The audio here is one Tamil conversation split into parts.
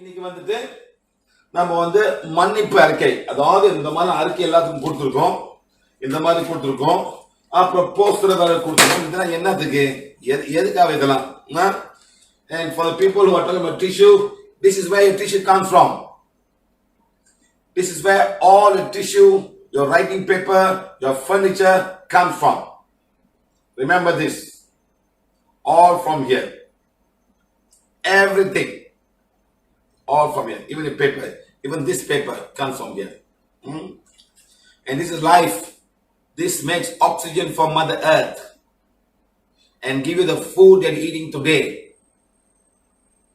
இன்னைக்கு வந்துட்டு நம்ம வந்து மன்னிப்பு அறிக்கை அதாவது இந்த மாதிரி அறிக்கை எல்லாத்துக்கும் கொடுத்துருக்கோம் இந்த மாதிரி கொடுத்துருக்கோம் அப்புறம் போஸ்டர் வேற கொடுத்துருக்கோம் இதெல்லாம் என்னத்துக்கு எது எதுக்காக இதெல்லாம் and for people hotel tissue this is where tissue comes from this is why all tissue your writing paper your furniture comes from remember this all from here everything all from here everything all from here. Even the paper, even this paper comes from here. Hmm? And this is life. This makes oxygen for Mother Earth and give you the food you're eating today.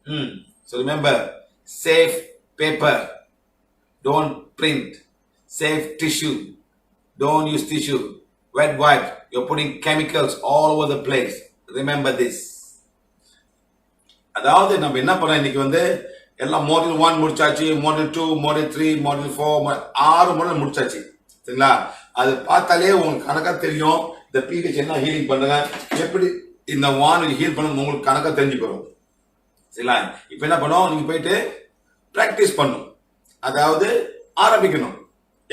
Hmm. So remember, save paper. Don't print. Save tissue. Don't use tissue. Wet wipe. You're putting chemicals all over the place. Remember this. அதாவது நம்ம என்ன பண்ணோம் இன்னைக்கு வந்து எல்லாம் மாடல் ஒன் முடிச்சாச்சு model two model three model four ஆறு மாடல் முடிச்சாச்சு. சரிங்களா? அது பார்த்தாலே உங்களுக்கு கணக்காக தெரியும். இந்த பிஹெச் என்ன ஹீலிங் பண்ணுங்க. எப்படி இந்த வான் ஹீல் பண்ணணும் உங்களுக்கு கணக்காக தெரிஞ்சு போகும் சரிங்களா? இப்போ என்ன பண்ணுவோம் நீங்கள் போயிட்டு ப்ராக்டிஸ் பண்ணும். அதாவது ஆரம்பிக்கணும்.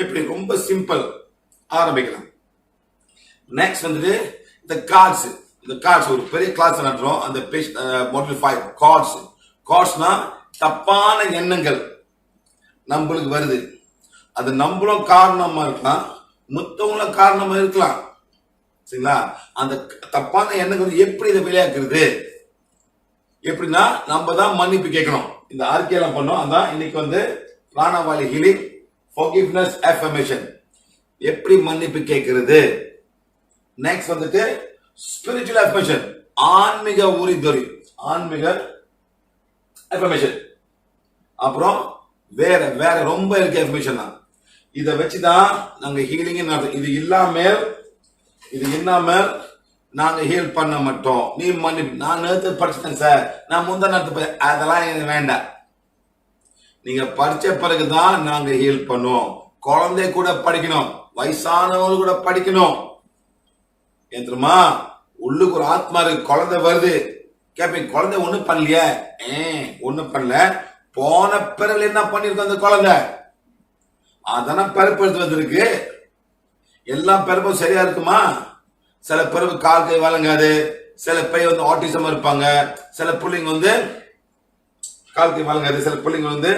எப்படி? ரொம்ப சிம்பிள் ஆரம்பிக்கலாம். நெக்ஸ்ட் வந்துட்டு இந்த கார்ட்ஸ் இந்த கார்ட்ஸ் ஒரு பெரிய கிளாஸ் நடத்துறோம். அந்த பேஜ் மாடல் ஃபைவ் கார்ட்ஸ் கார்ட்ஸ்னா தப்பான எண்ணங்கள் நம்மளுக்கு வருது. அது நம்மளும் காரணமா இருக்கலாம் மத்தவங்களும் காரணமா இருக்கலாம். சரிங்களா? அந்த தப்பான எண்ணங்கள் எப்படி இதை விளையாக்குறது? எப்படின்னா நம்ம தான் மன்னிப்பு கேட்கணும். இந்த ஆர்கேலாம் பண்ணோம். அதான் இன்னைக்கு வந்து பிராணவாலி ஹீலிங் ஃபோகிவ்னஸ் அஃபர்மேஷன் எப்படி மன்னிப்பு கேட்கிறது? நெக்ஸ்ட் வந்துட்டு ஸ்பிரிச்சுவல் அஃபர்மேஷன் ஆன்மீக உரிதொறி ஆன்மீக அஃபர்மேஷன் அப்புறம் வேற வேற ரொம்ப இருக்க அஃபர்மேஷன் தான். இதை வச்சுதான் நாங்கள் ஹீலிங் இது இல்லாம இது இல்லாம நாங்க ஹீல் பண்ண மாட்டோம். நீ மன்னி நான் நேரத்து படிச்சிட்டேன் சார் நான் முந்தா நேரத்து அதெல்லாம் எனக்கு வேண்டாம். நீங்க படிச்ச பிறகுதான் நாங்க ஹீல் பண்ணுவோம். குழந்தை கூட படிக்கணும். வயசானவங்க கூட படிக்கணும். ஏன் தெரியுமா? உள்ளுக்கு ஒரு ஆத்மா இருக்கு. குழந்தை வருது. கேப்பீங்க குழந்தை ஒன்றும் பண்ணலையே. ஏ ஒன்றும் பண்ணல. போன பிறகு என்ன பண்ணிருக்கோம் அந்த குழந்தை? அதெல்லாம் பிறப்பு வந்திருக்கு. எல்லாம் பிறப்பும் சரியா இருக்குமா? சில பிறப்பு கால் கை வழங்காது. சில பேர் வந்து ஆட்டிசம் இருப்பாங்க. சில பிள்ளைங்க வந்து கால் கை வழங்காது. சில பிள்ளைங்க வந்து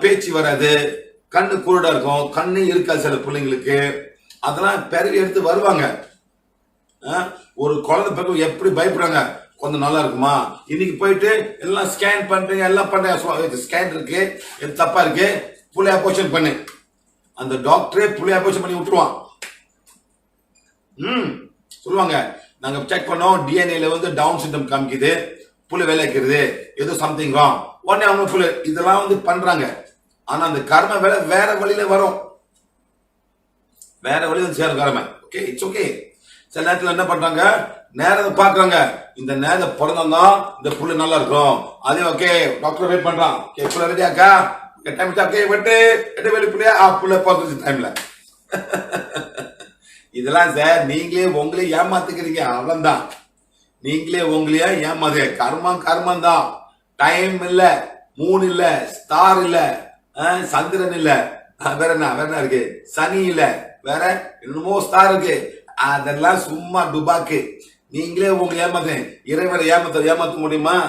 பேச்சு வராது. கண்ணு குருடா இருக்கும். கண்ணு இருக்காது சில பிள்ளைங்களுக்கு. அதெல்லாம் பிறவி எடுத்து வருவாங்க. ஒரு குழந்தை பிறகு எப்படி பயப்படுறாங்க கொஞ்சம் நல்லா இருக்குமா? இன்னைக்கு போயிட்டு எல்லாம் ஸ்கேன் பண்றீங்க எல்லாம் பண்றீங்க. ஸ்கேன் இருக்கு இது தப்பா இருக்கு. புள்ளி ஆபரேஷன் பண்ணு. அந்த டாக்டரே புள்ளி ஆபரேஷன் பண்ணி விட்டுருவான். ம் சொல்லுவாங்க. நாங்க செக் பண்ணோம் டிஎன்ஏல வந்து டவுன் சிண்டம் காமிக்குது. புள்ளி வேலைக்கிறது ஏதோ சம்திங் ராங் உடனே அவங்க புள்ளி இதெல்லாம் வந்து பண்றாங்க. ஆனா அந்த கர்ம வேலை வேற வழியில வரும். வேற வழியில சேரும் கர்ம. ஓகே இட்ஸ் ஓகே சில நேரத்தில் என்ன பண்றாங்க? நேரத்தை பாக்குறாங்க இந்த நேரம் பிறந்தான் இந்த புள்ளி நல்லா இருக்கும். அதே ஓகே டாக்டர் வெயிட் பண்றான். ஓகே புள்ள ரெடியாக்கா டைம் ஓகே வெட்டு. எட்டு வெளி புள்ளையா ஆ புள்ள பிறந்துச்சு டைம்ல இதெல்லாம் சார் நீங்களே உங்களே ஏமாத்துக்கிறீங்க. அவ்வளோதான் நீங்களே உங்களையே ஏமாது கர்மம் கர்மம் தான். டைம் இல்லை மூணு இல்லை ஸ்டார் இல்லை சந்திரன் இல்லை. வேற என்ன வேற என்ன இருக்கு? சனி இல்லை. வேற என்னமோ ஸ்டார் இருக்கு. அதெல்லாம் சும்மா டுபாக்கு. நீங்களே உங்களை ஏமாத்து இறைவனை ஏமாத்த ஏமாத்த முடியுமா?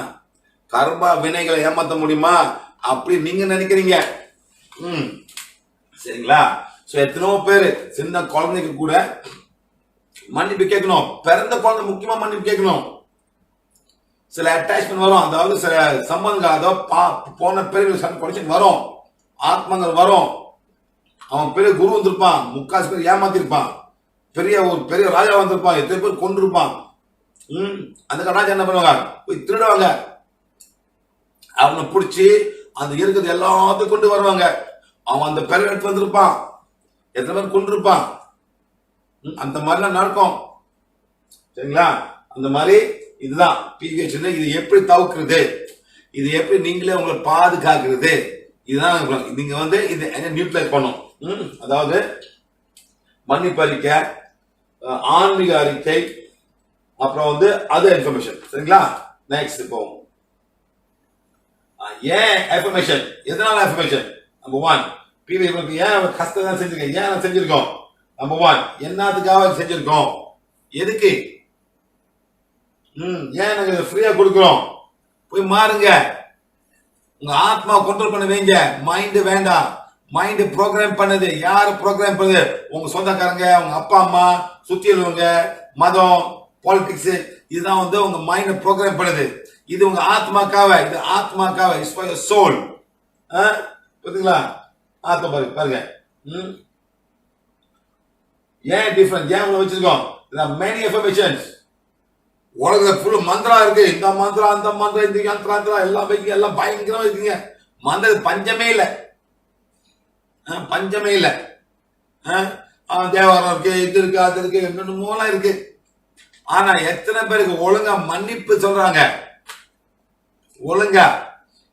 கர்மா வினைகளை ஏமாத்த முடியுமா? அப்படி நீங்க நினைக்கிறீங்க. ம். சரிங்களா? ஸோ எத்தனையோ பேர் சின்ன குழந்தைக்கு கூட மன்னிப்பு கேட்கணும். பிறந்த குழந்தை முக்கியமா மன்னிப்பு கேட்கணும். சில அட்டாச்மெண்ட் வரும். அதாவது சில சம்பந்தங்கள் அதாவது பா- போன பிறகு கனெக்ஷன் வரும். ஆத்மங்கள் வரும். அவன் பெரிய குரு வந்திருப்பான். முக்காசு பேர் ஏமாத்திருப்பான். பெரிய ஒரு பெரிய ராஜா வந்திருப்பான் எத்தனை பேர் கொண்டிருப்பான் ம் அந்த ராஜா என்ன பண்ணுவாங்க? போய் திருடுவாங்க. அவனை பிடிச்சி அந்த இருக்கிறது எல்லாத்தையும் கொண்டு வருவாங்க. அவன் அந்த பிறகு எடுத்து வந்திருப்பான். எத்தனை பேர் கொண்டிருப்பான் ம், அந்த மாதிரிலாம் நடக்கும். சரிங்களா? அந்த மாதிரி இதுதான். பிஹெச் இது எப்படி தவிர்க்கிறது? இது எப்படி நீங்களே உங்களை பாதுகாக்கிறது? இதுதான் நீங்க வந்து இது நியூட்ரலைஸ் பண்ணும் ம், அதாவது மன்னிப்பு ஆன்மீக அறிக்கை அப்புறம் வந்து அதர் இன்ஃபர்மேஷன் சரிங்களா? நெக்ஸ்ட் இப்போ. ஏன் எஃபர்மேஷன் எதனால எஃபர்மேஷன் நம்பர் ஒன் பிவி ஏன் கஷ்டம் செஞ்சிருக்கேன் ஏன் நான் செஞ்சிருக்கோம்? நம்பர் ஒன் என்னத்துக்காக செஞ்சிருக்கோம்? எதுக்கு? ம் ஏன் எனக்கு ஃப்ரீயா கொடுக்குறோம்? போய் மாறுங்க. உங்க ஆத்மா கண்ட்ரோல் பண்ண வைங்க. மைண்ட் வேண்டாம். மைண்ட் ப்ரோக்ராம் பண்ணுது. யாரு ப்ரோக்ராம் பண்ணுது? உங்க சொந்தக்காரங்க உங்க அப்பா அம்மா சுத்தி உள்ளவங்க மதம் பாலிடிக்ஸ் இதுதான் வந்து உங்க மைண்ட் ப்ரோக்ராம் பண்ணுது. இது உங்க ஆத்மாக்காக இது ஆத்மாக்காக இஸ் ஃபார் யுவர் சோல் புரியுதுங்களா? ஆத்மா பாருங்க பாருங்க. ம்? ஏன் டிஃப்ரெண்ட் ஏன் உங்களை வச்சிருக்கோம்? மெனி எஃபர்மேஷன்ஸ் உலகத்துல ஃபுல்லு மந்திரா இருக்கு. இந்த மந்திரா அந்த மந்திரா இந்த யந்திரம் எல்லாம் வைக்க எல்லாம் பயங்கரமா இருக்கீங்க மந்திர பஞ்சமே இல்லை. பஞ்சமே இல்ல. ஆ, தேவாரம் இருக்கு இது இருக்கு அது இருக்கு என்னென்னமோலாம் இருக்கு. ஆனா எத்தனை பேருக்கு ஒழுங்கா மன்னிப்பு சொல்றாங்க? ஒழுங்கா.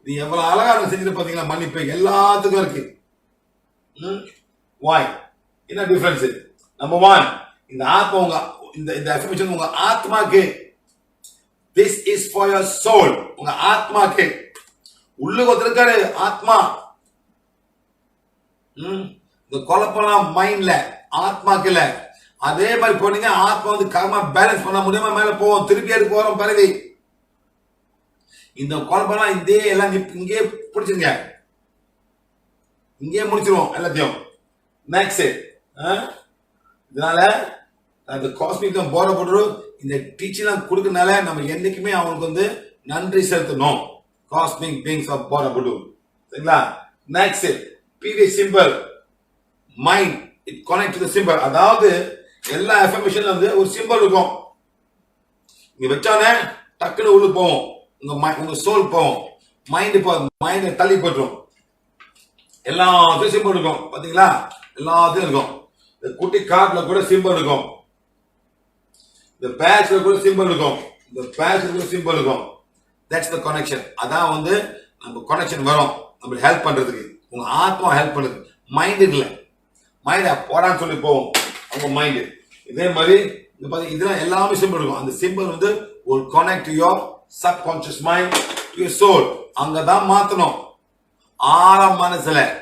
இது எவ்வளவு அழகா நம்ம செஞ்சுட்டு பாத்தீங்களா மன்னிப்பு? எல்லாத்துக்கும் இருக்கு. வாய் என்ன டிஃபரன்ஸ் நம்பர் ஒன் இந்த ஆத்மா உங்க இந்த இந்த அஃபர்மேஷன் உங்க ஆத்மாக்கு. This is for your soul உங்க ஆத்மாக்கு. உள்ளுக்கு ஒருத்தருக்காரு ஆத்மா. இந்த குழப்பம்லாம் மைண்ட்ல ஆத்மாக்கு அதே மாதிரி போனீங்க ஆத்மா வந்து கர்மா பேலன்ஸ் பண்ண முடியாம மேல போவோம் திருப்பி எடுக்க போறோம் பிறவி இந்த குழப்பம்லாம் இதே எல்லாம் இங்கே இங்கேயே பிடிச்சிருங்க. இங்கேயே முடிச்சிருவோம் எல்லாத்தையும். நெக்ஸ்ட் இதனால அந்த காஸ்மிக் தான் போற போட்டு இந்த டீச்சிங்லாம் கொடுக்கறனால நம்ம என்னைக்குமே அவனுக்கு வந்து நன்றி செலுத்தணும். காஸ்மிக் பீங்ஸ் ஆஃப் போற போட்டு சரிங்களா? PV simple mind it connect to simple அதாவது எல்லா எஃபர்மேஷன்ல வந்து ஒரு சிம்பிள் இருக்கும். இங்க வச்சானே டக்குன்னு உள்ள போவோம் உங்க உங்க சோல் போவோம் மைண்ட் போ மைண்ட் தள்ளி போட்டுரும். எல்லாத்தையும் சிம்பிள் இருக்கும். பாத்தீங்களா? எல்லாத்தையும் இருக்கும். இந்த குட்டி கார்ட்ல கூட சிம்பிள் இருக்கும். இந்த பேட்ச்ல கூட சிம்பிள் இருக்கும். இந்த பேட்ச்ல கூட சிம்பிள் இருக்கும். தட்ஸ் த கனெக்ஷன் அதான் வந்து நம்ம கனெக்ஷன் வரும். நம்மளுக்கு ஹெல்ப் பண்றதுக்கு. உங்க ஆத்மா ஹெல்ப் பண்ணுது. மைண்டு இல்லை. மைண்ட் போடான்னு சொல்லி போவோம் அவங்க மைண்டு இதே மாதிரி இந்த பாத்தீங்க இதெல்லாம் எல்லாமே சிம்பிள் இருக்கும். அந்த சிம்பிள் வந்து ஒரு connect your subconscious mind to soul அங்கதான் மாத்தணும். ஆறாம் மனசுல.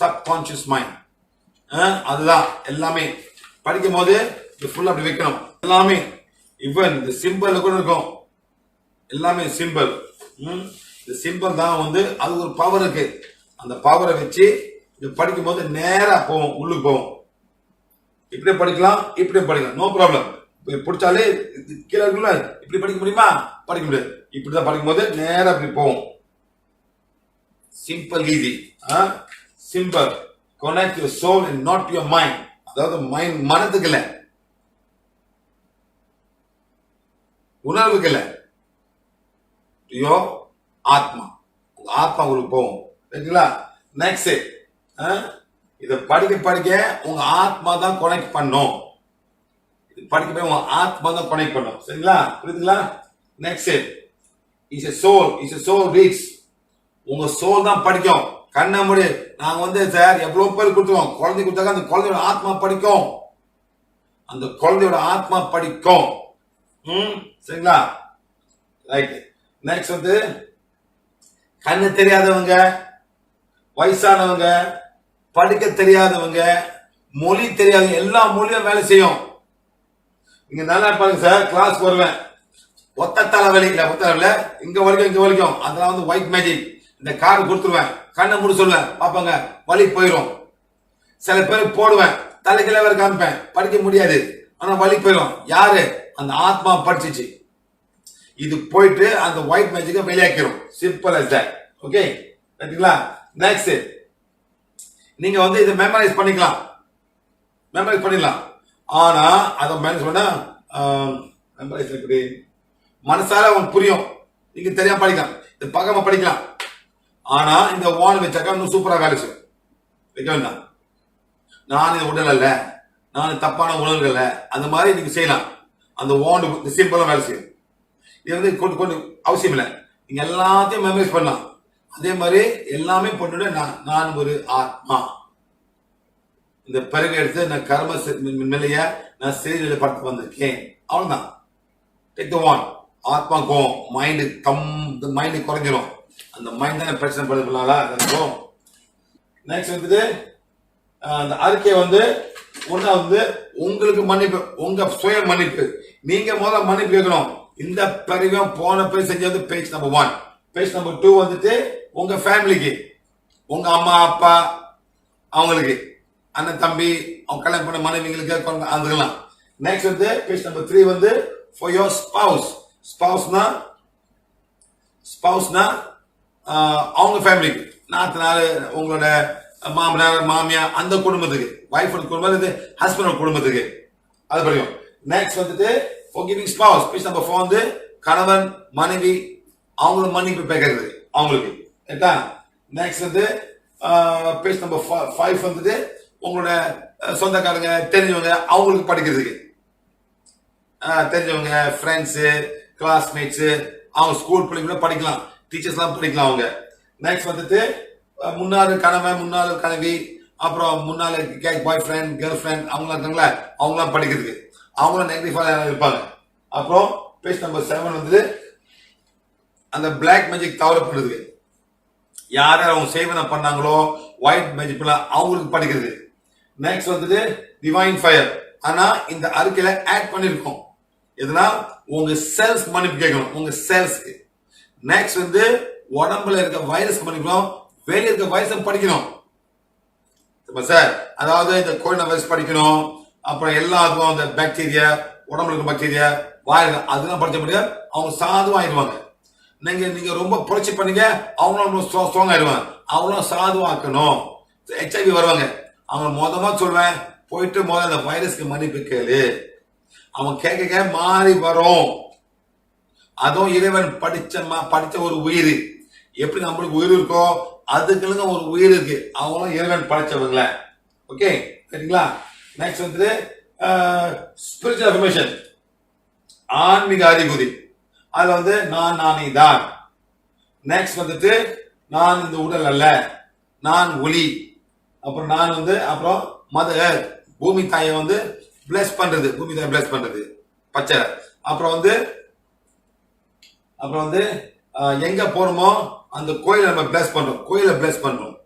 சப்கான்சியஸ் மைண்ட் அதுதான். எல்லாமே. படிக்கும் போது இது ஃபுல்லா அப்படி வைக்கணும். எல்லாமே. ஈவன் இந்த சிம்பிள் கூட இருக்கும். எல்லாமே சிம்பிள் இந்த சிம்பிள் தான் வந்து அது ஒரு பவர் இருக்கு. அந்த பவரை வச்சு இது படிக்கும் போது நேராக போவோம் உள்ளுக்கு போவோம். இப்படியே படிக்கலாம் இப்படியே படிக்கலாம். நோ ப்ராப்ளம் பிடிச்சாலே இது கீழே இருக்குல்ல இப்படி படிக்க முடியுமா? படிக்க முடியாது. இப்படிதான் படிக்கும் போது நேராக இப்படி போவோம். Simple easy simple connect your soul and not your mind. அதாவது மைண்ட் மனதுக்கு இல்ல உணர்வுக்கு இல்ல யோ ஆத்மா ஆத்மா உங்களுக்கு போவோம். சரிங்களா? நெக்ஸ்ட் இதை படிக்க படிக்க உங்க ஆத்மா தான் கொனெக்ட் பண்ணும். இது படிக்க போய் உங்க ஆத்மா தான் கொனெக்ட் பண்ணும். சரிங்களா? புரியுதுங்களா? Next is a soul is a soul reads உங்க சோல் தான் படிக்கும். கண்ணை முடி நாங்க வந்து சார் எவ்வளவு பேர் கொடுத்துருவோம்? குழந்தை கொடுத்தாக்க அந்த குழந்தையோட ஆத்மா படிக்கும். அந்த குழந்தையோட ஆத்மா படிக்கும். ம்? சரிங்களா? ரைட் நெக்ஸ்ட் வந்து கண்ணு தெரியாதவங்க வயசானவங்க படிக்க தெரியாதவங்க மொழி தெரியாதவங்க எல்லா மொழியும் வேலை செய்யும். இங்க நல்லா பாருங்க சார் கிளாஸ் வருவேன் ஒத்த தலைவலி இல்ல. ஒத்த தலைவல இங்க வரைக்கும் இங்க வரைக்கும் அதெல்லாம் வந்து ஒயிட் மேஜிக் இந்த கார்டு கொடுத்துருவேன். கண்ணை முடி சொல்லுவேன். பாப்பாங்க வலி போயிடும் சில பேர் போடுவேன். தலைக்கில வேற காமிப்பேன். படிக்க முடியாது. ஆனா வலி போயிடும் யாரு? அந்த ஆத்மா படிச்சிச்சு. இது போயிட்டு அந்த ஒயிட் மேஜிக்கை வெளியாக்கிரும். சிம்பிள் as ஓகே ரைட்டுங்களா நெக்ஸ்ட் நீங்க வந்து இதை மெமரைஸ் பண்ணிக்கலாம். மெமரைஸ் பண்ணிடலாம். ஆனா அதை மேனேஜ் பண்ணா மெமரைஸ் இருக்குது மனசார அவன் புரியும். நீங்க தெரியாம படிக்கலாம். இது பகம படிக்கலாம். ஆனா இந்த வால் வச்சாக்கா இன்னும் சூப்பரா வேலை செய்யும். வைக்க வேண்டாம். நான் இது உடல் அல்ல. நான் தப்பான உணர்வுகள் அந்த மாதிரி நீங்க செய்யலாம். அந்த வாண்டு இந்த சிம்பிளா வேலை செய்யும். இது வந்து கொண்டு கொண்டு அவசியம் இல்லை. நீங்க எல்லாத்தையும் மெமரைஸ் பண்ணலாம். அதே மாதிரி எல்லாமே பண்ணிட்டு நான் நான் ஒரு ஆத்மா இந்த பிறகு எடுத்து நான் கர்ம நிலைய நான் செய்தியில படுத்து வந்திருக்கேன். அவ்வளவுதான். டேக் த ஒன் ஆத்மா கோவம் மைண்டு தம் மைண்டு குறைஞ்சிரும். அந்த மைண்ட் தான் பிரச்சனை பண்ணுறதுனால இருக்கும் நெக்ஸ்ட் வந்துட்டு அந்த அறிக்கை வந்து ஒன்றா வந்து உங்களுக்கு மன்னிப்பு உங்க சுய மன்னிப்பு. நீங்க முதல்ல மன்னிப்பு கேட்கணும். இந்த பிறகும் போன பிறகு செஞ்சது page number one page number two வந்துட்டு உங்க ஃபேமிலிக்கு உங்க அம்மா அப்பா அவங்களுக்கு அண்ணன் தம்பி அவங்க கல்யாணம் பண்ண மனைவிங்களுக்கு அதுக்கெல்லாம். நெக்ஸ்ட் வந்து பேஜ் நம்பர் த்ரீ வந்து ஃபார் யோர் ஸ்பவுஸ் ஸ்பவுஸ்னா ஸ்பவுஸ்னா அவங்க ஃபேமிலிக்கு நாத்தனார் உங்களோட மாமனார் மாமியார் அந்த குடும்பத்துக்கு. ஒய்ஃபோட குடும்பம் இது ஹஸ்பண்டோட குடும்பத்துக்கு. அது படிக்கும் நெக்ஸ்ட் வந்துட்டு for giving spouse page number four வந்து கணவன் மனைவி அவங்களுக்கு மன்னிப்பு பேக்கிறது அவங்களுக்கு. ரைட்டா நெக்ஸ்ட் வந்து பேஜ் நம்பர் ஃபைவ் வந்துட்டு உங்களோட சொந்தக்காரங்க தெரிஞ்சவங்க அவங்களுக்கு படிக்கிறதுக்கு. தெரிஞ்சவங்க ஃப்ரெண்ட்ஸு கிளாஸ்மேட்ஸு அவங்க ஸ்கூல் பிள்ளைங்கள படிக்கலாம். டீச்சர்ஸ்லாம் படிக்கலாம் அவங்க. நெக்ஸ்ட் வந்துட்டு முன்னாள் கணவன் முன்னாள் கணவி அப்புறம் முன்னாள் பாய் ஃப்ரெண்ட் கேர்ள் ஃப்ரெண்ட் அவங்களாம் இருக்காங்களா அவங்களாம் படிக்கிறதுக்கு. அவங்களும் நெகட்டிவாக இருப்பாங்க. அப்புறம் பேஜ் நம்பர் செவன் வந்துட்டு அந்த பிளாக் மேஜிக் தவறு பண்ணுறதுக்கு யார் யார் அவங்க சேவனை பண்ணாங்களோ ஒயிட் மேஜிக்ல அவங்களுக்கு படிக்கிறது. நெக்ஸ்ட் வந்துட்டு டிவைன் ஃபயர் ஆனா இந்த அறிக்கையில ஆட் பண்ணிருக்கோம். எதுனா உங்க செல்ஸ் மன்னிப்பு கேட்கணும். உங்க செல்ஸ்க்கு நெக்ஸ்ட் வந்து உடம்புல இருக்க வைரஸ் மன்னிக்கணும். வெளியே இருக்க வைரஸ் படிக்கணும். சார் அதாவது இந்த கொரோனா வைரஸ் படிக்கணும். அப்புறம் எல்லாத்துக்கும் அந்த பாக்டீரியா உடம்புல இருக்க பாக்டீரியா வாயில அதெல்லாம் படிச்ச முடியாது அவங்க சாதுவாயிடுவாங்க. நீங்க நீங்க ரொம்ப புரட்சி பண்ணீங்க அவங்களும் ஸ்ட்ராங் ஆயிடுவாங்க. அவங்களும் சாதுவாக்கணும். ஹெச்ஐவி வருவாங்க. அவங்க மொதமா சொல்வேன் போயிட்டு முதல்ல அந்த வைரஸ்க்கு மன்னிப்பு கேளு. அவன் கேட்க கேட்க மாறி வரும். அதுவும் இறைவன் படிச்ச ம- படிச்ச ஒரு உயிர். எப்படி நம்மளுக்கு உயிர் இருக்கோ அதுக்குன்னு ஒரு உயிர் இருக்கு. அவங்களும் இறைவன் படைச்சவங்கள. ஓகே சரிங்களா? நெக்ஸ்ட் வந்து ஸ்பிரிச்சுவல் அஃபர்மேஷன் ஆன்மீக அறிகுறி அதுல வந்து நான் நானே தான். நெக்ஸ்ட் வந்துட்டு நான் இந்த உடல் அல்ல. நான் ஒளி. அப்புறம் நான் வந்து அப்புறம் மதர் பூமி தாயை வந்து பிளஸ் பண்றது. பூமி தாயை பிளஸ் பண்றது. பச்சை. அப்புறம் வந்து அப்புறம் வந்து எங்க போறோமோ அந்த கோயிலை நம்ம பிளஸ் பண்றோம். கோயிலை பிளஸ் பண்றோம்.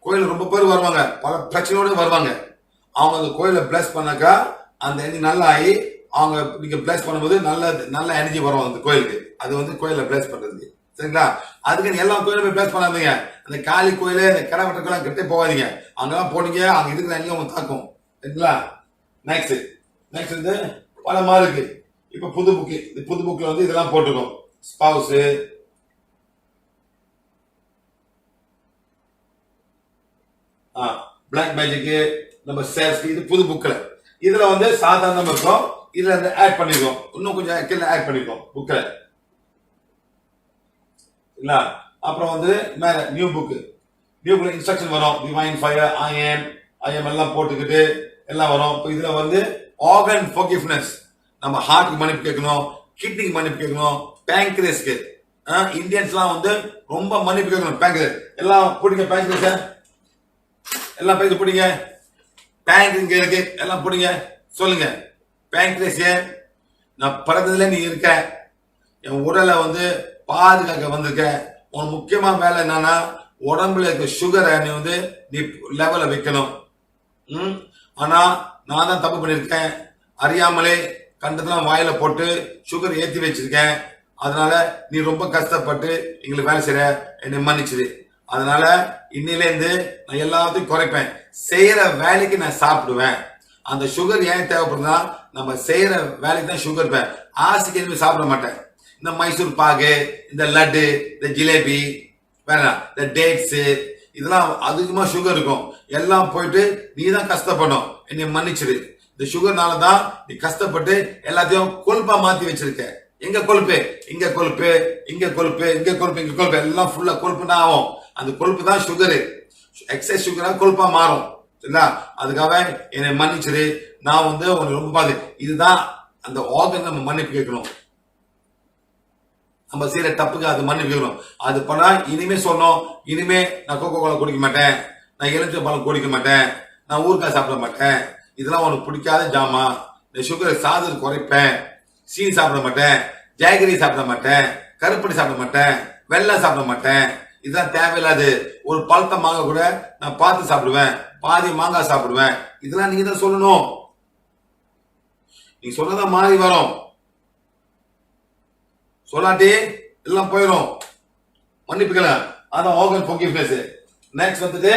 கோயில் ரொம்ப பேர் வருவாங்க. பல பிரச்சனையோட வருவாங்க. அவங்க அந்த கோயிலை பிளஸ் பண்ணாக்கா அந்த எண்ணி நல்லா ஆகி அவங்க நீங்க பிளஸ் பண்ணும்போது நல்ல நல்ல எனர்ஜி வரும் அந்த கோயிலுக்கு. அது வந்து கோயிலில் பிளஸ் பண்ணுறதுக்கு சரிங்களா? அதுக்கு எல்லா கோயிலுமே பிளஸ் பண்ணாதீங்க. அந்த காளி கோயில் இந்த கிடவட்ட கோயிலாம் கிட்டே போகாதீங்க. அங்கெல்லாம் போனீங்க அங்க இருக்கிற எனர்ஜி அவங்க தாக்கும். சரிங்களா? நெக்ஸ்ட் நெக்ஸ்ட் வந்து பல மார்க்கு. இப்போ புது புக்கு இந்த புது புக்கில் வந்து இதெல்லாம் போட்டிருக்கோம். ஸ்பவுஸ் பிளாக் மேஜிக்கு நம்ம சேல்ஸ் இது புது புக்கில் இதில் வந்து சாதாரணமாக இருக்கும். இதில் அந்த ஆட் பண்ணிருக்கோம் இன்னும் கொஞ்சம் கீழே ஆட் பண்ணிருக்கோம் புக்கில் இல்லை அப்புறம் வந்து மேலே நியூ புக்கு நியூ புக்கில் இன்ஸ்ட்ரக்ஷன் வரும். Divine fire I am I am எல்லாம் போட்டுக்கிட்டு எல்லாம் வரும். இப்போ இதில் வந்து ஆர்கன் ஃபோகிஃப்னஸ் நம்ம ஹார்ட்டுக்கு மன்னிப்பு கேட்கணும் கிட்னிக்கு மன்னிப்பு கேட்கணும் பேங்க்ரேஸ்க்கு இந்தியன்ஸ்லாம் வந்து ரொம்ப மன்னிப்பு கேட்கணும். பேங்க்ரேஸ் எல்லாம் பிடிங்க பேங்க்ரேஸ் எல்லாம் பேசி பிடிங்க பேங்க் இங்கே இருக்கு எல்லாம் பிடிங்க சொல்லுங்க. பேங்க்ரேஸ் நான் பிறந்ததுல நீ இருக்க. என் உடலை வந்து பாதுகாக்க வந்திருக்க. உன் முக்கியமான வேலை என்னன்னா உடம்புல இருக்க சுகரை நீ வந்து நீ லெவலில் வைக்கணும். ம்? ஆனால் நான் தான் தப்பு பண்ணியிருக்கேன். அறியாமலே கண்டதெல்லாம் வாயில போட்டு சுகர் ஏற்றி வச்சிருக்கேன். அதனால நீ ரொம்ப கஷ்டப்பட்டு எங்களுக்கு வேலை செய்யற என்னை மன்னிச்சிடு. அதனால இன்னிலேருந்து நான் எல்லாத்தையும் குறைப்பேன். செய்யற வேலைக்கு நான் சாப்பிடுவேன். அந்த சுகர் ஏன் தேவைப்படுதுன்னா நம்ம செய்யற வேலைக்கு தான் சுகர் பேன் ஆசைக்கு எதுவுமே சாப்பிட மாட்டேன். இந்த மைசூர் பாகு இந்த லட்டு இந்த ஜிலேபி வேணாம் இந்த டேட்ஸ் இதெல்லாம் அதிகமா சுகர் இருக்கும். எல்லாம் போயிட்டு நீ தான் கஷ்டப்படும் என்னை மன்னிச்சிரு இந்த சுகர்னால தான் நீ கஷ்டப்பட்டு எல்லாத்தையும் கொழுப்பா மாத்தி வச்சிருக்க. எங்க கொழுப்பு? இங்க கொழுப்பு இங்க கொழுப்பு இங்க கொழுப்பு இங்க கொழுப்பு. எல்லாம் ஃபுல்லா கொழுப்புனா ஆகும். அந்த கொழுப்பு தான் சுகரு எக்ஸஸ் சுகரா கொழுப்பா மாறும். சரிங்களா அதுக்காக என்னை மன்னிச்சிரு. நான் வந்து உன்னை ரொம்ப பாது இதுதான் அந்த ஆர்கன் நம்ம மன்னிப்பு கேட்கணும். நம்ம செய்யற தப்புக்கு அது மன்னிப்பு கேட்கணும். அது பண்ணா இனிமே சொன்னோம் இனிமே நான் கோகோ கோலா குடிக்க மாட்டேன். நான் எலுமிச்சை பழம் குடிக்க மாட்டேன். நான் ஊறுகாய் சாப்பிட மாட்டேன். இதெல்லாம் உனக்கு பிடிக்காத ஜாமா. இந்த சுகர் சாதம் குறைப்பேன். சீனி சாப்பிட மாட்டேன். ஜாகரி சாப்பிட மாட்டேன். கருப்படி சாப்பிட மாட்டேன். வெள்ளம் சாப்பிட மாட்டேன். இதெல்லாம் தேவையில்லாது. ஒரு பழத்தை வாங்க கூட நான் பார்த்து சாப்பிடுவேன். பாதி மாங்காய் சாப்பிடுவேன். இதெல்லாம் நீங்க தான் சொல்லணும். நீ சொன்னதான் மாறி வரும். சொல்லாட்டி எல்லாம் போயிடும் மன்னிப்புக்கல அதான் ஓகன் பொங்கிஃப்னஸ் நெக்ஸ்ட் வந்துட்டு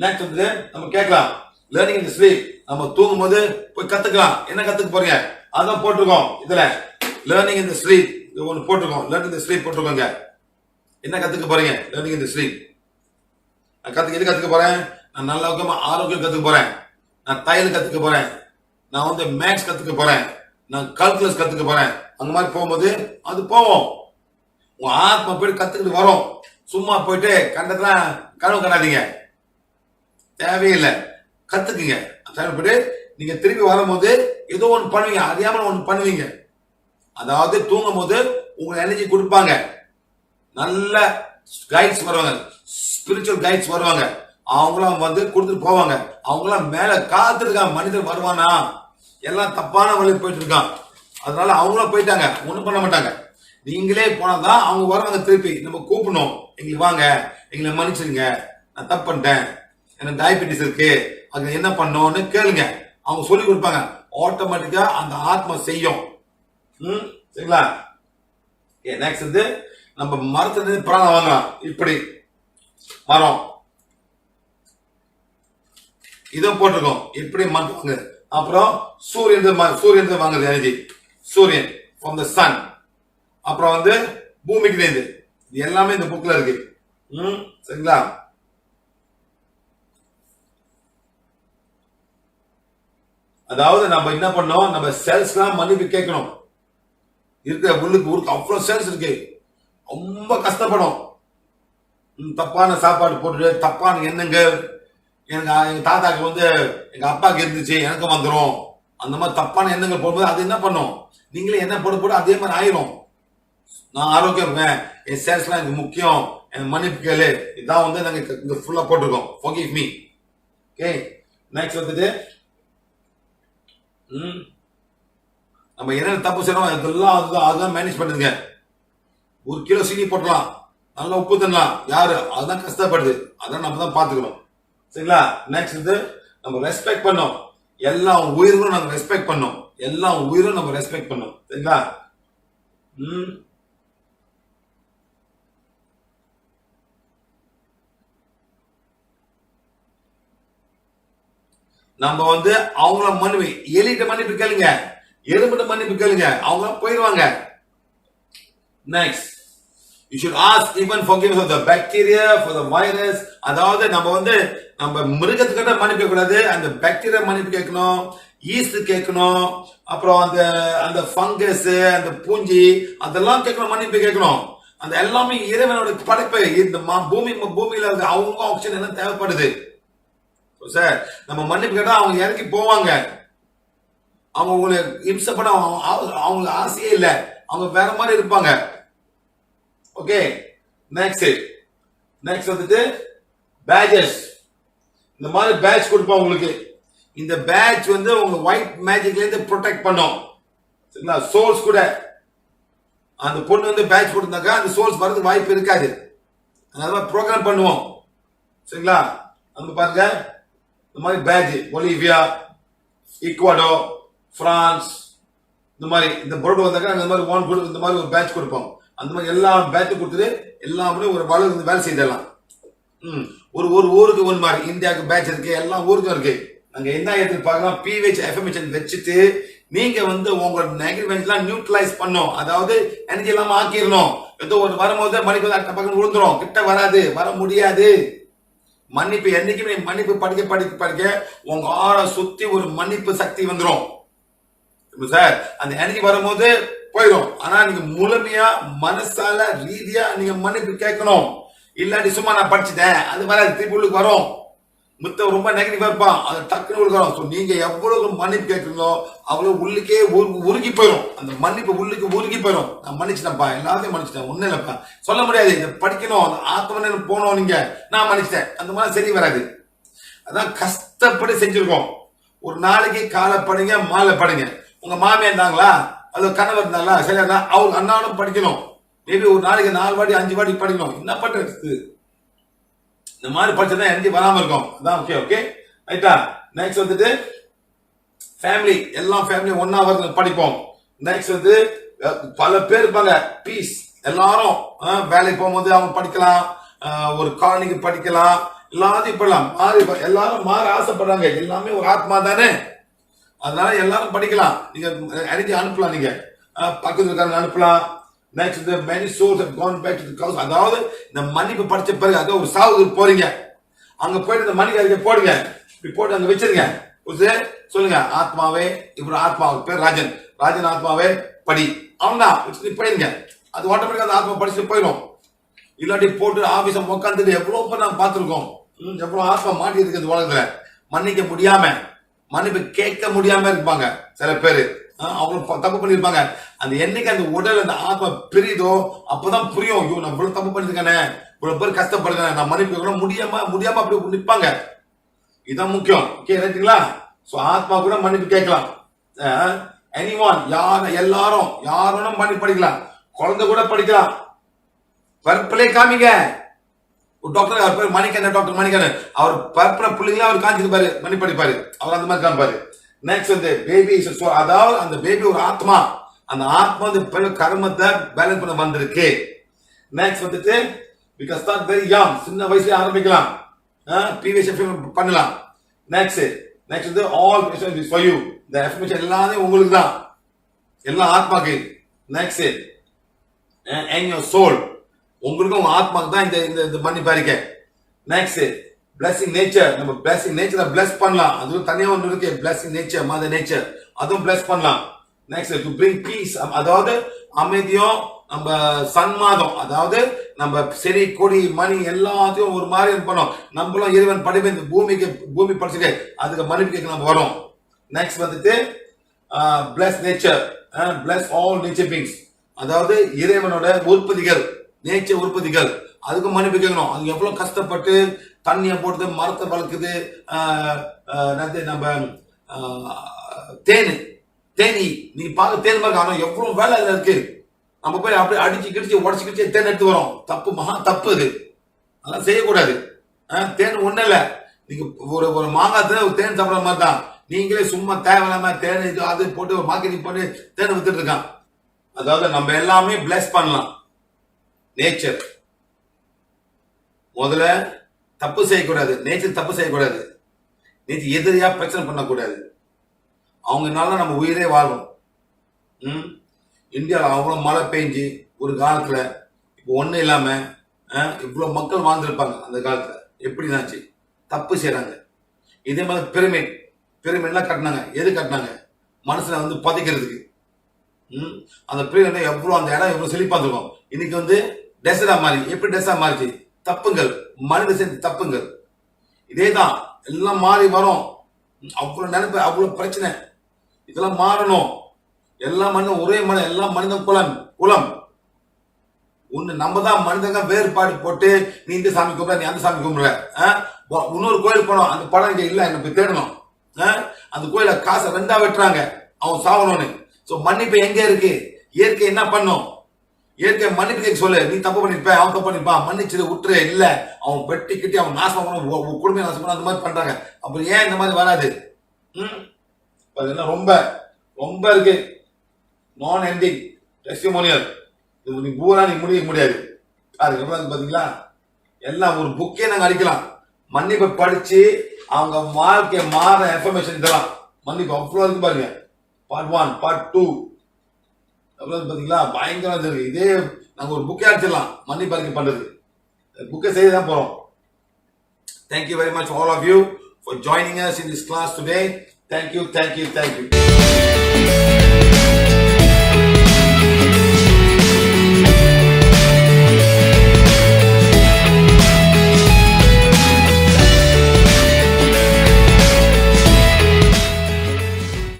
நெக்ஸ்ட் வந்துட்டு நம்ம கேட்கலாம். லேர்னிங் இன் ஸ்லீப் நம்ம தூங்கும் போது போய் கத்துக்கலாம். என்ன கத்துக்க போறீங்க? அதான் போட்டிருக்கோம் இதுல. லேர்னிங் இன் ஸ்லீப் இது ஒன்று போட்டிருக்கோம். லேர்னிங் இன் ஸ்லீப் போட்டிருக்கோங்க. என்ன கத்துக்க போறீங்க? லேர்னிங் இன் ஸ்லீப் நான் கத்துக்க எது கத்துக்க போறேன்? நான் நல்ல ஆரோக்கியம் கத்துக்க போறேன். நான் தையல் கத்துக்க போறேன். நான் வந்து மேக்ஸ் கத்துக்க போறேன். நான் கால்குலஸ் கத்துக்க போறேன். அந்த மாதிரி போகும்போது அது போவோம் உன் ஆத்மா போயிட்டு கத்துக்கிட்டு வரும். சும்மா போயிட்டு கண்டதெல்லாம் கனவு கண்டாதீங்க. தேவையில்லை. கத்துக்குங்க. போயிட்டு நீங்க திரும்பி வரும்போது ஏதோ ஒன்று பண்ணுவீங்க. அறியாமல் ஒன்று பண்ணுவீங்க. அதாவது தூங்கும் போது உங்களுக்கு எனர்ஜி கொடுப்பாங்க. நல்ல கைட்ஸ் வருவாங்க. ஸ்பிரிச்சுவல் கைட்ஸ் வருவாங்க. அவங்களாம் வந்து கொடுத்துட்டு போவாங்க. அவங்களாம் மேல காத்துருக்கான் மனிதன் வருவானா? எல்லாம் தப்பான வழியில் போயிட்டு இருக்கான். அதனால அவங்களும் போயிட்டாங்க. ஒன்றும் பண்ண மாட்டாங்க. நீங்களே போனாதான் அவங்க வருவாங்க திருப்பி. நம்ம கூப்பிடணும். எங்களுக்கு வாங்க. எங்களை மன்னிச்சிருங்க. நான் தப்பு பண்ணிட்டேன். எனக்கு டயபெட்டிஸ் இருக்கு. அது என்ன பண்ணோம்னு கேளுங்க. அவங்க சொல்லி கொடுப்பாங்க. ஆட்டோமேட்டிக்கா அந்த ஆத்மா செய்யும். ம்? சரிங்களா? நெக்ஸ்ட் வந்து நம்ம மரத்துல இருந்து பிராணம் வாங்கலாம். இப்படி. மரம் இதை போட்டிருக்கோம் இப்படி மண் அப்புறம் சூரியன் சூரியன் வாங்குது எனர்ஜி சூரியன் ஃப்ரம் த சன் அப்புறம் வந்து பூமிக்கு இது. எல்லாமே இந்த புக்ல இருக்கு. ம் சரிங்களா? அதாவது நம்ம என்ன பண்ணோம்? நம்ம செல்ஸ்லாம் மன்னிப்பு கேட்கணும். இருக்கிற உள்ளுக்கு ஊருக்கு அவ்வளவு செல்ஸ் இருக்கு. ரொம்ப கஷ்டப்படும். தப்பான சாப்பாடு போட்டு தப்பான எண்ணங்கள். எனக்கு எங்கள் தாத்தாக்கு வந்து எங்கள் அப்பாவுக்கு இருந்துச்சு எனக்கும் வந்துடும் அந்த மாதிரி தப்பான எண்ணங்கள் போடும்போது அது என்ன பண்ணும்? நீங்களே என்ன போட போட அதே மாதிரி ஆயிரும். நான் ஆரோக்கியம் இருக்கேன். என் சேல்ஸ்லாம் எனக்கு முக்கியம். எனக்கு மன்னிப்பு கேளு. இதான் வந்து நாங்கள் இங்கே ஃபுல்லாக போட்டிருக்கோம். Forgive மீ ஓகே நெக்ஸ்ட் வந்துட்டு ம். நம்ம என்னென்ன தப்பு செய்யணும் அதெல்லாம் அதுதான் அதுதான் மேனேஜ் பண்ணுங்க ஒரு கிலோ சீனி போட்டலாம் நல்லா உப்பு தின்னலாம் யாரு? அதுதான் கஷ்டப்படுது. அதான் நம்ம தான் பாத்துக்கணும் சரிங்களா? நெக்ஸ்ட் வந்து நம்ம ரெஸ்பெக்ட் பண்ணோம். எல்லா உயிர்களும் நம்ம ரெஸ்பெக்ட் பண்ணோம். எல்லா உயிரும் நம்ம ரெஸ்பெக்ட் பண்ணோம். சரிங்களா? ம். நம்ம வந்து அவங்கள மன்னிப்பு எலிட்ட மன்னிப்பு கேளுங்க. எறும்பிட்ட மன்னிப்பு கேளுங்க. அவங்க போயிடுவாங்க next you should ask even forgiveness for the bacteria for the virus அதாவது நம்ம வந்து நம்ம மிருகத்துக்கிட்ட மன்னிப்பு கூடாது. அந்த பாக்டீரியா மன்னிப்பு கேட்கணும் ஈஸ்ட் கேட்கணும் அப்புறம் அந்த அந்த ஃபங்கஸ் அந்த பூஞ்சி அதெல்லாம் கேட்கணும் மன்னிப்பு கேட்கணும். அந்த எல்லாமே இறைவனோட படைப்பு. இந்த பூமி பூமியில இருக்க அவங்க ஆக்சிஜன் என்ன தேவைப்படுது. சார் நம்ம மன்னிப்பு கேட்டா அவங்க இறங்கி போவாங்க. அவங்க உங்களை இம்சப்பட அவங்க- அவங்க- அவங்களுக்கு ஆசையே இல்லை. அவங்க வேற மாதிரி இருப்பாங்க. ஓகே நெக்ஸ்ட் நெக்ஸ்ட் வந்துட்டு பேஜஸ் இந்த மாதிரி பேட்ச் கொடுப்போம் உங்களுக்கு. இந்த பேட்ச் வந்து உங்க ஒயிட் மேஜிக்ல இருந்து ப்ரொடெக்ட் பண்ணும். சரிங்களா? சோல்ஸ் கூட. அந்த பொண்ணு வந்து பேட்ச் கொடுத்தாக்கா அந்த சோல்ஸ் வரதுக்கு வாய்ப்பு இருக்காது. அதனால ப்ரோக்ராம் பண்ணுவோம். சரிங்களா? அந்த பாருங்க. இந்த மாதிரி பேட்ச் ஒலிவியா ஈக்குவடோ பிரான்ஸ் இந்த மாதிரி இந்த பொருள் வந்தாக்கா நாங்க இந்த மாதிரி ஒன் இந்த மாதிரி ஒரு பேட்ச் கொடுப்போம். அந்த மாதிரி எல்லா பேட்ச் கொடுத்துட்டு எல்லாமே ஒரு வளர்ந்து வேலை செய்தெல்லாம். ம். ஒரு ஒரு ஊருக்கு ஒன்று மாதிரி இந்தியாவுக்கு பேட்ச் இருக்கு எல்லா ஊருக்கும் இருக்கு. அங்கே என்ன எதிர்பார்க்கலாம் பிஹெச் எஃப்எம்ஹெச் வச்சுட்டு நீங்கள் வந்து உங்களோட நெகட்டிவ் நியூட்ரலைஸ் பண்ணும் அதாவது எனர்ஜி இல்லாமல் ஆக்கிடணும் ஏதோ ஒரு வரும்போது மணிக்கு வந்து அடுத்த பக்கம் விழுந்துரும். கிட்ட வராது வர முடியாது. மன்னிப்பு என்னைக்குமே மன்னிப்பு படிக்க படிக்க படிக்க உங்க ஆற சுத்தி ஒரு மன்னிப்பு சக்தி வந்துடும் சார் அந்த எனர்ஜி வரும்போது போயிடும் ஆனா நீங்க முழுமையா மனசால ரீதியா நீங்க மன்னிப்பு கேட்கணும். இல்லாட்டி சும்மா நான் படிச்சுட்டேன். அது வராது திருப்பி உள்ளுக்கு வரும். மித்த ரொம்ப நெகட்டிவா இருப்பான். அது டக்குன்னு உள்ளுக்கு வரும். ஸோ நீங்க எவ்வளவு மன்னிப்பு கேட்குறீங்களோ அவ்வளவு உள்ளுக்கே உருகி போயிடும் அந்த மன்னிப்பு உள்ளுக்கு உருகி போயிடும் நான் மன்னிச்சிட்டேன்ப்பா. எல்லாத்தையும் மன்னிச்சிட்டேன். ஒன்றும் இல்லைப்பா. சொல்ல முடியாது. இதை படிக்கணும். அந்த ஆத்மனை போனோம் நீங்க. நான் மன்னிச்சிட்டேன். அந்த மாதிரி சரி வராது. அதான் கஷ்டப்பட்டு செஞ்சிருக்கோம். ஒரு நாளைக்கு காலை படுங்க மாலை படுங்க. உங்க மாமியா இருந்தாங்களா? அது கணவர் இருந்தாங்களா சரி அண்ணா அவங்க அண்ணாலும் படிக்கணும். மேபி ஒரு நாளைக்கு நாலு வாட்டி அஞ்சு வாட்டி படிக்கணும். என்ன பண்றது இந்த மாதிரி படிச்சதான் எனர்ஜி வராம இருக்கும். அதான் ஓகே ஓகே ரைட்டா நெக்ஸ்ட் வந்துட்டு ஃபேமிலி எல்லாம் ஃபேமிலி ஒன்னா வந்து படிப்போம். நெக்ஸ்ட் வந்து பல பேர் இருப்பாங்க. பீஸ் எல்லாரும் வேலைக்கு போகும்போது அவங்க படிக்கலாம். ஒரு காலனிக்கு படிக்கலாம். எல்லாத்தையும் பண்ணலாம். மாறி எல்லாரும் மாற ஆசைப்படுறாங்க. எல்லாமே ஒரு ஆத்மா தானே அதனால எல்லாரும் படிக்கலாம். நீங்க எனர்ஜி அனுப்பலாம் நீங்க. அஹ், பக்கத்துல இருக்காங்க அனுப்பலாம். Next the many source and gone back to அதாவது இந்த மன்னிப்பு படிச்ச பிறகு அதாவது ஒரு சாவுக்கு போறீங்க. அங்க போயிட்டு இந்த மன்னிப்பு அறிக்கை போடுங்க. இப்படி போட்டு அங்க வச்சிருங்க. புரியுது? சொல்லுங்க. ஆத்மாவே இப்படி ஆத்மா பேர் ராஜன். ராஜன் ஆத்மாவே படி. அவன்தான் வச்சுட்டு போயிருங்க. அது ஆட்டோமேட்டிக்கா அந்த ஆத்மா படிச்சுட்டு போயிடும் இல்லாட்டி போட்டு ஆபீஸ உட்காந்துட்டு எவ்வளவு பேர் நான் பார்த்துருக்கோம். ம், எவ்வளவு ஆத்மா மாட்டி இருக்கு இந்த உலகத்துல. மன்னிக்க முடியாம. மன்னிப்பு கேட்க முடியாம இருப்பாங்க சில பேரு. ஆ, அவங்க தப்பு பண்ணிருப்பாங்க. அந்த என்னைக்கு அந்த உடல் அந்த ஆத்மா பிரியுதோ அப்பதான் புரியும். ஐயோ நான் இவ்வளவு தப்பு பண்ணிருக்கானே. இவ்வளவு பேர் கஷ்டப்படுறேன் நான் மன்னிப்பு கூட முடியாம முடியாம அப்படி நிற்பாங்க இதுதான் முக்கியம். ஓகே ரைட்டுங்களா ஸோ ஆத்மா கூட மன்னிப்பு கேட்கலாம். எனி ஒன் யார் எல்லாரும் யாரும் மன்னிப்பு படிக்கலாம். குழந்தை கூட படிக்கலாம். பர்பிளே காமிங்க. ஒரு டாக்டர் அவர் பேர் மணிக்கண்ணன் டாக்டர் மணிக்கண்ணன் அவர் பர்பிள பிள்ளைங்கள அவர் காமிச்சிருப்பாரு மணி படிப்பாரு அவர் அந்த மாதிரி காமிப்பாரு. நெக்ஸ்ட் வந்து பேபி அதாவது அந்த பேபி ஒரு ஆத்மா. அந்த ஆத்மா வந்து பிறகு கர்மத்தை பேலன்ஸ் பண்ண வந்திருக்கு. நெக்ஸ்ட் வந்துட்டு பிகாஸ் தான் வெரி யங் சின்ன வயசுல ஆரம்பிக்கலாம். பிவிஎஸ் பண்ணலாம். நெக்ஸ்ட் நெக்ஸ்ட் வந்து ஆல் ஃபார் யூ இந்த எஃபர்மேஷன் எல்லாமே உங்களுக்கு தான் எல்லாம் ஆத்மாக்கு. நெக்ஸ்ட் அண்ட் யோர் சோல் உங்களுக்கும் உங்க ஆத்மாக்கு தான் இந்த இந்த இந்த பண்ணி பாருங்க. நெக்ஸ்ட் பிளஸிங் நேச்சர் நம்ம பிளஸிங் நேச்சரை பிளஸ் பண்ணலாம். அதுவும் தனியாக ஒன்று இருக்கு. பிளஸிங் நேச்சர் மதர் நேச்சர் அதுவும் பிளஸ் பண்ணலாம். நெக்ஸ்ட் டு பிரிங் பீஸ் அதாவது அமைதியும் நம்ம சன்மாதம் அதாவது நம்ம செடி கொடி மணி எல்லாத்தையும் ஒரு மாதிரி பண்ணோம் நம்மளும் இறைவன் படிப்பு இந்த பூமிக்கு பூமி படிச்சுட்டு அதுக்கு மன்னிப்புக்கு நம்ம வரும். நெக்ஸ்ட் வந்துட்டு bless nature bless all nature beings அதாவது இறைவனோட உற்பத்திகள். நேச்சர் உற்பத்திகள். அதுக்கு மன்னிப்பு கேட்கணும் அது எவ்வளவு கஷ்டப்பட்டு தண்ணியை போடுது மரத்தை வளர்க்குது என்னது நம்ம தேனு. தேனி. நீ பார்க்க தேன் மாதிரி ஆனா எவ்வளவு வேலை அதுல இருக்கு. நம்ம போய் அப்படியே அடிச்சு கிடிச்சு உடச்சு கிடிச்சு தேன் எடுத்து வரோம். தப்பு மகா தப்பு அது அதெல்லாம் செய்யக்கூடாது. தேன் ஒண்ணு இல்ல. நீங்க ஒரு ஒரு மாங்காய் ஒரு தேன் சாப்பிடுற மாதிரி தான். நீங்களே சும்மா தேவையில்லாம தேன் இது அது போட்டு மார்க்கெட்டிங் பண்ணி தேன் வித்துட்டு இருக்கான். அதாவது நம்ம எல்லாமே பிளஸ் பண்ணலாம். நேச்சர் முதல்ல தப்பு செய்யக்கூடாது. நேச்சர் தப்பு செய்யக்கூடாது. நேச்சர் எதிரியா பிரச்சனை பண்ணக்கூடாது. அவங்கனால நம்ம உயிரே வாழும். ம்? இந்தியாவில் அவ்வளோ மழை பெஞ்சு ஒரு காலத்தில் இப்போ ஒன்றும் இல்லாமல் இவ்வளோ மக்கள் வாழ்ந்துருப்பாங்க அந்த காலத்துல. எப்படினாச்சு தப்பு செய்கிறாங்க இதே மாதிரி பிரமிட் பிரமிட்லாம் கட்டினாங்க. எது கட்டினாங்க? மனசில் வந்து பதிக்கிறதுக்கு. ம்? அந்த பிரமிட் எவ்வளோ அந்த இடம் எவ்வளோ செழிப்பாக இருக்கும் இன்னைக்கு வந்து டெசரா மாறி எப்படி டெசரா மாறிச்சு? தப்புங்கள் மனித செஞ்ச தப்புங்கள். இதேதான் எல்லாம் மாறி வரும். அவ்வளோ நினைப்பு அவ்வளோ பிரச்சனை. இதெல்லாம் மாறணும். எல்லா மனிதன் ஒரே மனிதன் எல்லா மனிதன் குலம் குலம். ஒன்று நம்ம தான் மனிதங்க வேறுபாடு போட்டு நீ இந்த சாமி கும்பிட நீ அந்த சாமி கும்பிடுற. ஆ? இன்னொரு கோயில் போனோம் அந்த படம் இங்கே இல்லை எனக்கு போய் தேடணும். ஆ? அந்த கோயில காசை ரெண்டா வெட்டுறாங்க. அவன் சாவணும்னு ஸோ மன்னிப்பு எங்கே இருக்கு? இயற்கை என்ன பண்ணும்? இயற்கை மன்னிப்பு சொல்லு. நீ தப்பு பண்ணிருப்ப அவன் தப்பு பண்ணிருப்பான் மன்னிச்சிரு விட்டுரு. இல்ல அவன் வெட்டி கிட்டி அவன் நாசம் பண்ணணும் உ- குடும்பம் நாசம் பண்ண அந்த மாதிரி பண்றாங்க. அப்புறம் ஏன் இந்த மாதிரி வராது? ம்? என்ன ரொம்ப ரொம்ப இருக்கு. நான் எண்டிங் டெஸ்டிமோனியல் இது நீ பூரா நீ முடிக்க முடியாது. அதுக்கு எவ்வளவு பாத்தீங்களா? எல்லாம் ஒரு புக்கே நாங்க அடிக்கலாம். மன்னிப்பை படிச்சு அவங்க வாழ்க்கை மாற இன்ஃபர்மேஷன் இதெல்லாம். மன்னிப்பு அவ்வளவு இருக்கு பாருங்க. பார்ட் ஒன் பார்ட் டூ அப்புறம் பார்த்தீங்களா பயங்கரம் சரி இதே நாங்கள் ஒரு புக்கே அடிச்சிடலாம் மன்னி பறிக்க பண்ணுறது புக்கை செய்து தான் போகிறோம் thank you very much all of you for joining us in this class today thank you thank you thank you